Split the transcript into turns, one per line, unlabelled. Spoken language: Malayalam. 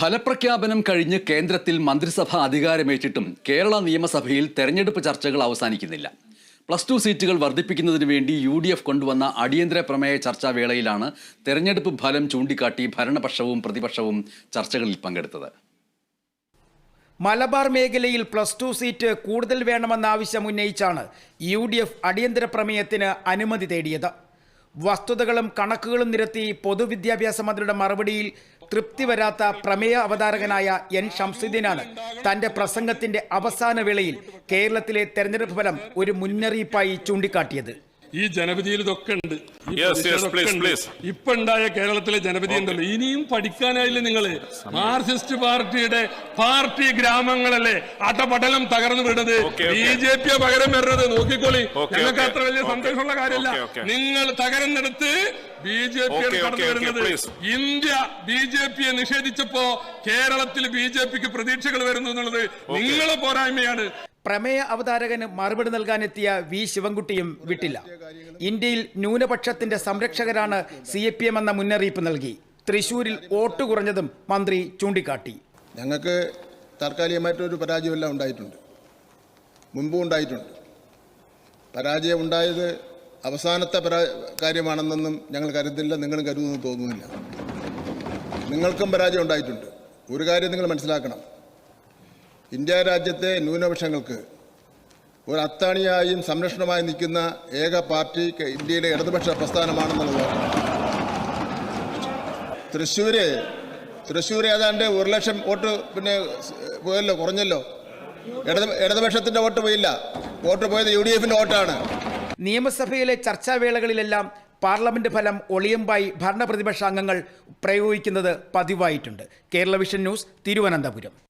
ഫലപ്രഖ്യാപനം കഴിഞ്ഞ് കേന്ദ്രത്തിൽ മന്ത്രിസഭ അധികാരമേറ്റിട്ടും കേരള നിയമസഭയിൽ തെരഞ്ഞെടുപ്പ് ചർച്ചകൾ അവസാനിക്കുന്നില്ല. പ്ലസ് ടു സീറ്റുകൾ വർദ്ധിപ്പിക്കുന്നതിന് വേണ്ടി യു ഡി എഫ് കൊണ്ടുവന്ന അടിയന്തര പ്രമേയ ചർച്ചാ വേളയിലാണ് തെരഞ്ഞെടുപ്പ് ഫലം ചൂണ്ടിക്കാട്ടി ഭരണപക്ഷവും പ്രതിപക്ഷവും ചർച്ചകളിൽ പങ്കെടുത്തത്.
മലബാർ മേഖലയിൽ പ്ലസ് ടു സീറ്റ് കൂടുതൽ വേണമെന്ന ആവശ്യം ഉന്നയിച്ചാണ് യു ഡി എഫ് അടിയന്തര പ്രമേയത്തിന് അനുമതി തേടിയത്. വസ്തുതകളും കണക്കുകളും നിരത്തി പൊതുവിദ്യാഭ്യാസ മന്ത്രിയുടെ മറുപടിയിൽ തൃപ്തി വരാത്ത പ്രമേയ അവതാരകനായ എൻ ഷംസുദ്ദീനാണ് തന്റെ പ്രസംഗത്തിന്റെ അവസാന വേളയിൽ കേരളത്തിലെ തെരഞ്ഞെടുപ്പ് ഫലം ഒരു മുന്നറിയിപ്പായി ചൂണ്ടിക്കാട്ടിയത്.
ഈ ജനപതിയിൽ ഇതൊക്കെ ഉണ്ട്. ഇപ്പൊ ഉണ്ടായ കേരളത്തിലെ ജനപതി ഉണ്ടല്ലോ ഇനിയും പഠിക്കാനായില്ലേ നിങ്ങൾ? മാർക്സിസ്റ്റ് പാർട്ടിയുടെ പാർട്ടി ഗ്രാമങ്ങളല്ലേ? അടപടലം തകർന്നു വിടുന്നത്. ബി ജെ പി പകരം വരുന്നത്. നോക്കിക്കോളി. ഞങ്ങൾക്ക് അത്ര വലിയ. സന്തോഷമുള്ള കാര്യമല്ല. നിങ്ങൾ തകരന്നെടുത്ത് ബി ജെ പി
Okay,
കടന്നു
okay, okay,
വരുന്നത് ഇന്ത്യ ബി ജെ പിയെ നിഷേധിച്ചപ്പോ കേരളത്തിൽ ബി ജെ പിക്ക് പ്രതീക്ഷകൾ വരുന്നു എന്നുള്ളത് നിങ്ങളെ പോരായ്മയാണ്.
പ്രമേയ അവതാരകന് മറുപടി നൽകാനെത്തിയ വി ശിവൻകുട്ടിയും വിട്ടില്ല. ഇന്ത്യയിൽ ന്യൂനപക്ഷത്തിന്റെ സംരക്ഷകരാണ് സി എ പി എം എന്ന മുന്നറിയിപ്പ് നൽകി. തൃശൂരിൽ വോട്ട് കുറഞ്ഞതും മന്ത്രി ചൂണ്ടിക്കാട്ടി.
ഞങ്ങൾക്ക് താൽക്കാലികമായിട്ടൊരു പരാജയമെല്ലാം ഉണ്ടായിട്ടുണ്ട്. മുൻപും ഉണ്ടായിട്ടുണ്ട്. പരാജയം ഉണ്ടായത് അവസാനത്തെ പരാ കാര്യമാണെന്നൊന്നും ഞങ്ങൾ കരുതില്ല നിങ്ങളും കരുതുന്നു തോന്നുന്നില്ല. നിങ്ങൾക്കും പരാജയം ഉണ്ടായിട്ടുണ്ട്. ഒരു കാര്യം നിങ്ങൾ മനസ്സിലാക്കണം. ഇന്ത്യ രാജ്യത്തെ ന്യൂനപക്ഷങ്ങൾക്ക് ഒരു അത്താണിയായും സംരക്ഷണമായി നിൽക്കുന്ന ഏക പാർട്ടി ഇന്ത്യയിലെ ഇടതുപക്ഷ പ്രസ്ഥാനമാണെന്നുള്ളത്. തൃശ്ശൂര് തൃശ്ശൂർ ഏതാണ്ട് ഒരു ലക്ഷം വോട്ട് പിന്നെ പോയല്ലോ കുറഞ്ഞല്ലോ. ഇടത് ഇടതുപക്ഷത്തിന്റെ വോട്ട് പോയില്ല. വോട്ട് പോയത് യു ഡി എഫിന്റെ വോട്ടാണ്.
നിയമസഭയിലെ ചർച്ചാവേളകളിലെല്ലാം പാർലമെന്റ് ഫലം ഒളിയമ്പായി ഭരണപ്രതിപക്ഷ അംഗങ്ങൾ പ്രയോഗിക്കുന്നത് പതിവായിട്ടുണ്ട്. Kerala vision news Thiruvananthapuram.